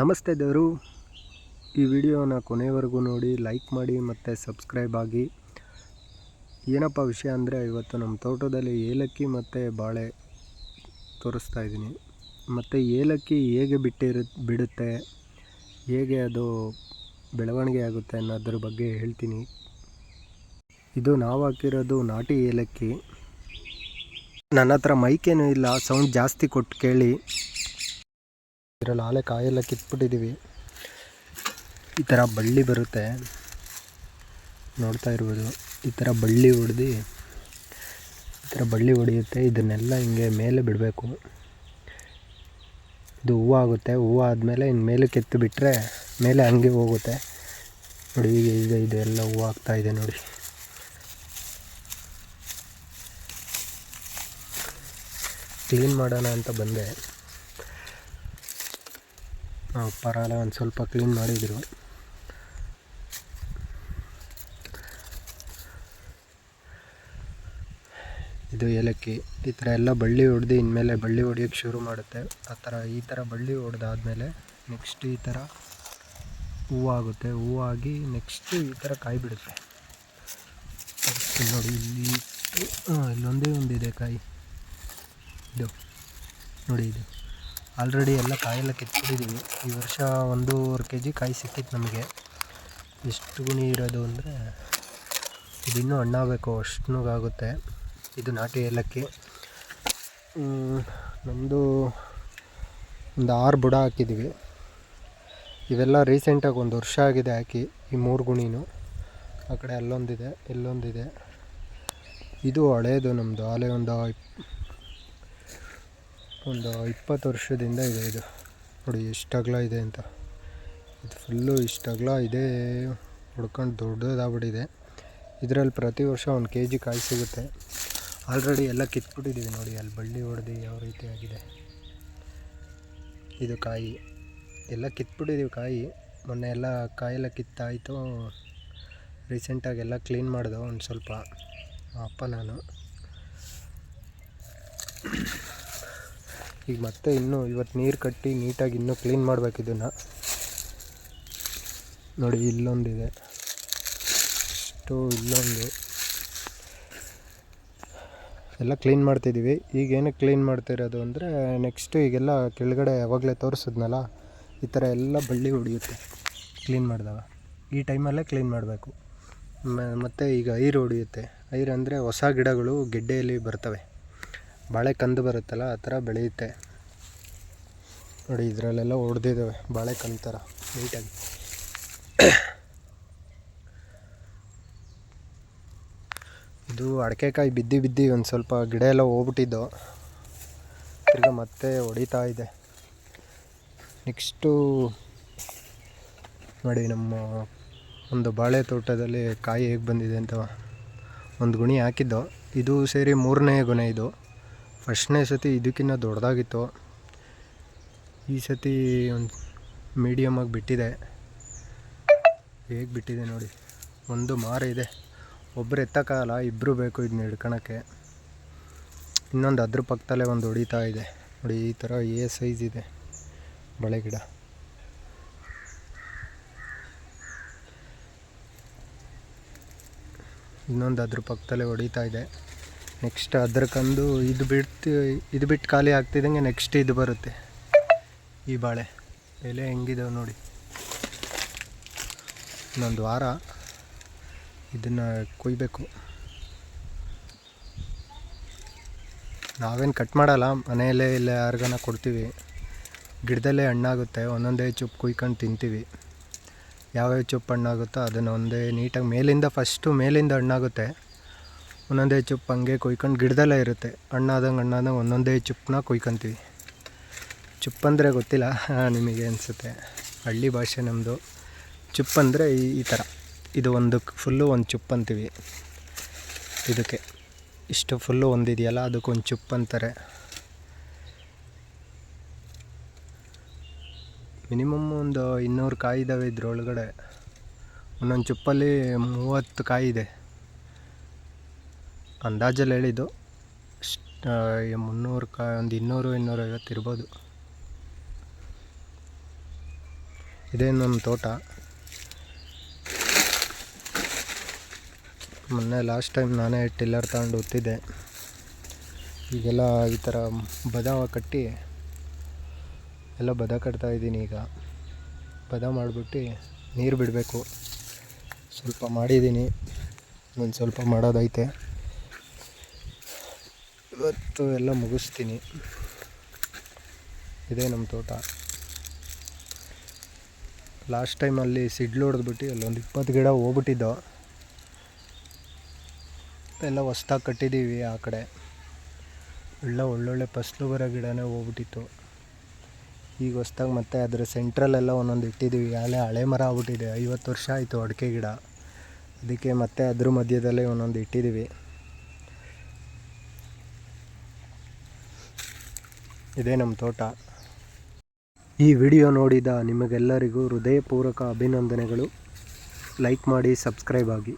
ನಮಸ್ತೆ ದೇವರು. ಈ ವಿಡಿಯೋನ ಕೊನೆವರೆಗೂ ನೋಡಿ, ಲೈಕ್ ಮಾಡಿ ಮತ್ತು ಸಬ್ಸ್ಕ್ರೈಬ್ ಆಗಿ. ಏನಪ್ಪ ವಿಷಯ ಅಂದರೆ, ಇವತ್ತು ನಮ್ಮ ತೋಟದಲ್ಲಿ ಏಲಕ್ಕಿ ಮತ್ತು ಬಾಳೆ ತೋರಿಸ್ತಾ ಇದ್ದೀನಿ. ಮತ್ತು ಏಲಕ್ಕಿ ಹೇಗೆ ಬಿಟ್ಟಿರು, ಬಿಡುತ್ತೆ, ಹೇಗೆ ಅದು ಬೆಳವಣಿಗೆ ಆಗುತ್ತೆ ಅನ್ನೋದ್ರ ಬಗ್ಗೆ ಹೇಳ್ತೀನಿ. ಇದು ನಾವು ಹಾಕಿರೋದು ನಾಟಿ ಏಲಕ್ಕಿ. ನನ್ನ ಹತ್ರ ಮೈಕೇನೂ ಇಲ್ಲ, ಸೌಂಡ್ ಜಾಸ್ತಿ ಕೊಟ್ಟು ಕೇಳಿ. ಇದರಲ್ಲಿ ಆಲೆ ಕಾಯೆಲ್ಲ ಕಿತ್ಬಿಟ್ಟಿದ್ದೀವಿ ಈ ಥರ ಬಳ್ಳಿ ಬರುತ್ತೆ. ನೋಡ್ತಾ ಇರ್ಬೋದು. ಈ ಥರ ಬಳ್ಳಿ ಹೊಡೆದು ಈ ಥರ ಬಳ್ಳಿ ಹೊಡೆಯುತ್ತೆ ಇದನ್ನೆಲ್ಲ ಹಿಂಗೆ ಮೇಲೆ ಬಿಡಬೇಕು. ಇದು ಹೂವು ಆಗುತ್ತೆ. ಹೂವು ಆದಮೇಲೆ ಇನ್ನು ಮೇಲೆ ಕೆತ್ತು ಬಿಟ್ಟರೆ ಮೇಲೆ ಹಂಗೆ ಹೋಗುತ್ತೆ. ನೋಡಿ, ಈಗ ಈಗ ಇದೆಲ್ಲ ಹೂವು ಆಗ್ತಾ ಇದೆ ನೋಡಿ. ಕ್ಲೀನ್ ಮಾಡೋಣ ಅಂತ ಬಂದೆ. ಪರವಾಗಿಲ್ಲ ಒಂದು ಸ್ವಲ್ಪ ಕ್ಲೀನ್ ಮಾಡಿದರು. ಇದು ಏಲಕ್ಕಿ. ಈ ಥರ ಎಲ್ಲ ಬಳ್ಳಿ ಹೊಡೆದು ಇನ್ಮೇಲೆ ಬಳ್ಳಿ ಹೊಡಿಯೋಕ್ಕೆ ಶುರು ಮಾಡುತ್ತೆ. ಆ ಥರ ಈ ಥರ ಬಳ್ಳಿ ಹೊಡೆದಾದ್ಮೇಲೆ ನೆಕ್ಸ್ಟ್ ಈ ಥರ ಹೂವಾಗುತ್ತೆ. ಹೂವಾಗಿ ನೆಕ್ಸ್ಟು ಈ ಥರ ಕಾಯಿ ಬಿಡುತ್ತೆ. ನೋಡಿ, ಇಲ್ಲಿ ಇಲ್ಲೊಂದೇ ಒಂದಿದೆ ಕಾಯಿ. ಇದು, ನೋಡಿ ಇದು. ಆಲ್ರೆಡಿ ಎಲ್ಲ ಕಾಯೆಲ್ಲ ಕಿತ್ಬಿಟ್ಟಿದ್ದೀವಿ ಈ ವರ್ಷ ಒಂದೂವರೆ ಕೆ ಜಿ ಕಾಯಿ ಸಿಕ್ಕಿತ್ತು ನಮಗೆ. ಎಷ್ಟು ಗುಣಿ ಇರೋದು ಅಂದರೆ ಇದಿನ್ನೂ ಹಣ್ಣಾಗಬೇಕು ಅಷ್ಟುಗಾಗುತ್ತೆ ಇದು ನಾಟಿ ಏಲಕ್ಕಿ. ನಮ್ಮದು ಒಂದು ಆರು ಬುಡ ಹಾಕಿದ್ದೀವಿ ಇವೆಲ್ಲ ರೀಸೆಂಟಾಗಿ ಒಂದು ವರ್ಷ ಆಗಿದೆ ಹಾಕಿ, ಈ ಮೂರು ಗುಣಿನೂ. ಆ ಕಡೆ ಅಲ್ಲೊಂದಿದೆ, ಇಲ್ಲೊಂದಿದೆ. ಇದು ಹಳೇದು ನಮ್ಮದು ಆಲೆ ಒಂದು ಒಂದು ಇಪ್ಪತ್ತು ವರ್ಷದಿಂದ ಇದೆ ಇದು. ನೋಡಿ, ಎಷ್ಟು ಅಗಲ ಇದೆ ಅಂತ. ಇದು ಫುಲ್ಲು ಇಷ್ಟು ಅಗಲ ಇದೆ. ಹುಡ್ಕೊಂಡು ದೊಡ್ಡದಾಗ್ಬಿಟ್ಟಿದೆ. ಇದರಲ್ಲಿ ಪ್ರತಿ ವರ್ಷ ಒಂದು ಕೆ ಜಿ ಕಾಯಿ ಸಿಗುತ್ತೆ. ಆಲ್ರೆಡಿ ಎಲ್ಲ ಕಿತ್ಬಿಟ್ಟಿದ್ದೀವಿ ನೋಡಿ, ಅಲ್ಲಿ ಬಳ್ಳಿ ಹೊಡೆದು ಯಾವ ರೀತಿ ಆಗಿದೆ. ಇದು ಕಾಯಿ. ಎಲ್ಲ ಕಿತ್ಬಿಟ್ಟಿದ್ದೀವಿ ಕಾಯಿ. ಮೊನ್ನೆ ಎಲ್ಲ ಕಾಯೆಲ್ಲ ಕಿತ್ತಾಯಿತು. ರೀಸೆಂಟಾಗಿ ಎಲ್ಲ ಕ್ಲೀನ್ ಮಾಡಿದೆ ಒಂದು ಸ್ವಲ್ಪ. ಅಪ್ಪ ನಾನು. ಈಗ ಮತ್ತೆ ಇನ್ನೂ ಇವತ್ತು ನೀರು ಕಟ್ಟಿ ನೀಟಾಗಿ ಇನ್ನೂ ಕ್ಲೀನ್ ಮಾಡಬೇಕು ಇದನ್ನು. ನೋಡಿ, ಇಲ್ಲೊಂದಿದೆ. ಇಷ್ಟು ಇಲ್ಲೊಂದು. ಎಲ್ಲ ಕ್ಲೀನ್ ಮಾಡ್ತಿದ್ದೀವಿ. ಈಗ ಏನಕ್ಕೆ ಕ್ಲೀನ್ ಮಾಡ್ತಿರೋದು ಅಂದರೆ ನೆಕ್ಸ್ಟು ಈಗೆಲ್ಲ ಕೆಳಗಡೆ ಯಾವಾಗಲೇ ತೋರಿಸಿದ್ನಲ್ಲ, ಈ ಥರ ಎಲ್ಲ ಬಳ್ಳಿ ಹೊಡಿಯುತ್ತೆ. ಕ್ಲೀನ್ ಮಾಡಿದಾಗ. ಈ ಟೈಮಲ್ಲೇ ಕ್ಲೀನ್ ಮಾಡಬೇಕು. ಮತ್ತು ಈಗ ಐರು ಹೊಡಿಯುತ್ತೆ. ಐರು ಅಂದರೆ ಹೊಸ ಗಿಡಗಳು ಗೆಡ್ಡೆಯಲ್ಲಿ ಬರ್ತವೆ. ಬಾಳೆ ಕಂದು ಬರುತ್ತಲ್ಲ, ಆ ಥರ ಬೆಳೆಯುತ್ತೆ. ನೋಡಿ, ಇದರಲ್ಲೆಲ್ಲ ಹೊಡೆದಿದ್ದಾವೆ ಬಾಳೆ ಕಂದು ಥರ ನೀಟಾಗಿ ಇದು ಅಡಿಕೆಕಾಯಿ ಬಿದ್ದು ಬಿದ್ದು ಒಂದು ಸ್ವಲ್ಪ ಗಿಡ ಎಲ್ಲ ಹೋಗ್ಬಿಟ್ಟಿದ್ದು. ತಿರ್ಗ ಮತ್ತೆ ಹೊಡಿತಾ ಇದೆ. ನೆಕ್ಸ್ಟು ನೋಡಿ, ನಮ್ಮ ಒಂದು ಬಾಳೆ ತೋಟದಲ್ಲಿ ಕಾಯಿ ಹೇಗೆ ಬಂದಿದೆ ಅಂತ ಒಂದು ಗುಣಿ ಹಾಕಿದ್ದು. ಇದು ಸೇರಿ ಮೂರನೇ ಗುಣೆ ಇದು. ಫಸ್ಟ್ನೇ ಸತಿ ಇದಕ್ಕಿಂತ ದೊಡ್ಡದಾಗಿತ್ತು ಈ ಸತಿ ಒಂದು ಮೀಡಿಯಮಾಗಿ ಬಿಟ್ಟಿದೆ. ಹೇಗೆ ಬಿಟ್ಟಿದೆ ನೋಡಿ. ಒಂದು ಮಾರ ಇದೆ. ಒಬ್ಬರು ಎತ್ತಕ್ಕಾಗಲ್ಲ ಇಬ್ಬರು ಬೇಕು ಇದನ್ನ ಹಿಡ್ಕೊಳಕ್ಕೆ ಇನ್ನೊಂದು ಅದ್ರ ಪಕ್ಕದಲ್ಲೇ ಒಂದು ಹೊಡಿತಾ ಇದೆ. ನೋಡಿ, ಈ ಥರ ಎ ಸೈಜ್ ಇದೆ ಬಳೆ ಗಿಡ. ಇನ್ನೊಂದು ಅದ್ರ ಪಕ್ಕದಲ್ಲೇ ಹೊಡಿತಾ ಇದೆ. ನೆಕ್ಸ್ಟ್ ಅದ್ರ ಕಂದು ಇದು ಬಿಟ್ಟು ಇದು ಬಿಟ್ಟು ಖಾಲಿ ಆಗ್ತಿದ್ದಂಗೆ ನೆಕ್ಸ್ಟ್ ಇದು ಬರುತ್ತೆ. ಈ ಬಾಳೆ, ಎಲೆ ಹೆಂಗಿದಾವೆ ನೋಡಿ. ಇನ್ನೊಂದು ವಾರ ಇದನ್ನು ಕೊಯ್ಬೇಕು. ನಾವೇನು ಕಟ್ ಮಾಡಲ್ಲ ಮನೆಯಲ್ಲೇ ಇಲ್ಲ ಯಾರಿಗಾನ ಕೊಡ್ತೀವಿ. ಗಿಡದಲ್ಲೇ ಹಣ್ಣಾಗುತ್ತೆ, ಒಂದೊಂದೇ ಚುಪ್ಪು ಕುಯ್ಕೊಂಡು ತಿಂತೀವಿ. ಯಾವ್ಯಾವ ಚುಪ್ಪು ಹಣ್ಣಾಗುತ್ತೋ ಅದನ್ನು ಒಂದೇ ನೀಟಾಗಿ ಮೇಲಿಂದ ಫಸ್ಟು ಮೇಲಿಂದ ಹಣ್ಣಾಗುತ್ತೆ. ಒಂದೊಂದೇ ಚುಪ್ಪು ಹಂಗೆ ಕೊಯ್ಕೊಂಡು ಗಿಡದಲ್ಲೇ ಇರುತ್ತೆ. ಹಣ್ಣಾದಂಗೆ ಹಣ್ಣಾದಂಗೆ ಒಂದೊಂದೇ ಚುಪ್ಪನ್ನ ಕೊಯ್ಕೊತೀವಿ. ಚುಪ್ಪಂದರೆ ಗೊತ್ತಿಲ್ಲ ನಿಮಗೆ ಅನಿಸುತ್ತೆ. ಹಳ್ಳಿ ಭಾಷೆ ನಮ್ಮದು ಚುಪ್ಪಂದರೆ ಈ ಈ ಥರ ಇದು ಒಂದು ಫುಲ್ಲು ಒಂದು ಚುಪ್ಪು ಅಂತೀವಿ. ಇದಕ್ಕೆ. ಇಷ್ಟು ಫುಲ್ಲು ಒಂದಿದೆಯಲ್ಲ ಅದಕ್ಕೊಂದು ಚುಪ್ಪು ಅಂತಾರೆ. ಮಿನಿಮಮ್ ಒಂದು ಇನ್ನೂರು ಕಾಯಿ ಇದ್ದಾವೆ ಇದ್ರೊಳಗಡೆ. ಒಂದೊಂದು ಚುಪ್ಪಲ್ಲಿ ಮೂವತ್ತು ಕಾಯಿ ಇದೆ. ಅಂದಾಜಲ್ಲಿ ಹೇಳಿದ್ದು ಮುನ್ನೂರು ಕ, ಒಂದು ಇನ್ನೂರು ಇನ್ನೂರೈವತ್ತು ಇರ್ಬೋದು. ಇದೇ ನಮ್ಮ ತೋಟ. ಮೊನ್ನೆ ಲಾಸ್ಟ್ ಟೈಮ್ ನಾನೇ ಟಿಲ್ಲರ್ ತಗೊಂಡು ಉತ್ತಿದ್ದೆ. ಈಗೆಲ್ಲ ಈ ಥರ ಬದಾವ ಕಟ್ಟಿ, ಎಲ್ಲ ಬದ ಕಟ್ತಾ ಇದ್ದೀನಿ ಈಗ. ಬದ ಮಾಡಿಬಿಟ್ಟು ನೀರು ಬಿಡಬೇಕು. ಸ್ವಲ್ಪ ಮಾಡಿದ್ದೀನಿ. ಒಂದು ಸ್ವಲ್ಪ ಮಾಡೋದೈತೆ. ಇವತ್ತು ಎಲ್ಲ ಮುಗಿಸ್ತೀನಿ. ಇದೇ ನಮ್ಮ ತೋಟ. ಲಾಸ್ಟ್ ಟೈಮ್ ಅಲ್ಲಿ ಸಿಡ್ಲು ಹೊಡೆದ್ಬಿಟ್ಟು ಅಲ್ಲೊಂದು ಇಪ್ಪತ್ತು ಗಿಡ ಹೋಗ್ಬಿಟ್ಟಿದ್ದೋ. ಎಲ್ಲ ಹೊಸ್ದಾಗಿ ಕಟ್ಟಿದ್ದೀವಿ ಆ ಕಡೆ. ಎಲ್ಲ ಒಳ್ಳೊಳ್ಳೆ ಫಸ್ಲು ಬರೋ ಗಿಡನೇ ಹೋಗ್ಬಿಟ್ಟಿತ್ತು. ಈಗ ಹೊಸ್ದಾಗಿ ಮತ್ತೆ ಅದರ ಸೆಂಟ್ರಲ್ಲೆಲ್ಲ ಒಂದೊಂದು ಇಟ್ಟಿದ್ದೀವಿ ಅಲ್ಲೇ ಹಳೆ ಮರ ಆಗ್ಬಿಟ್ಟಿದೆ. ಐವತ್ತು ವರ್ಷ ಆಯಿತು ಅಡಿಕೆ ಗಿಡ. ಅದಕ್ಕೆ ಮತ್ತೆ ಅದ್ರ ಮಧ್ಯದಲ್ಲೇ ಒಂದೊಂದು ಇಟ್ಟಿದ್ದೀವಿ ಇದೇ ನಮ್ಮ ತೋಟ. ಈ ವಿಡಿಯೋ ನೋಡಿದ ನಿಮಗೆಲ್ಲರಿಗೂ ಹೃದಯಪೂರ್ವಕ ಅಭಿನಂದನೆಗಳು. ಲೈಕ್ ಮಾಡಿ ಸಬ್ಸ್ಕ್ರೈಬ್ ಆಗಿ.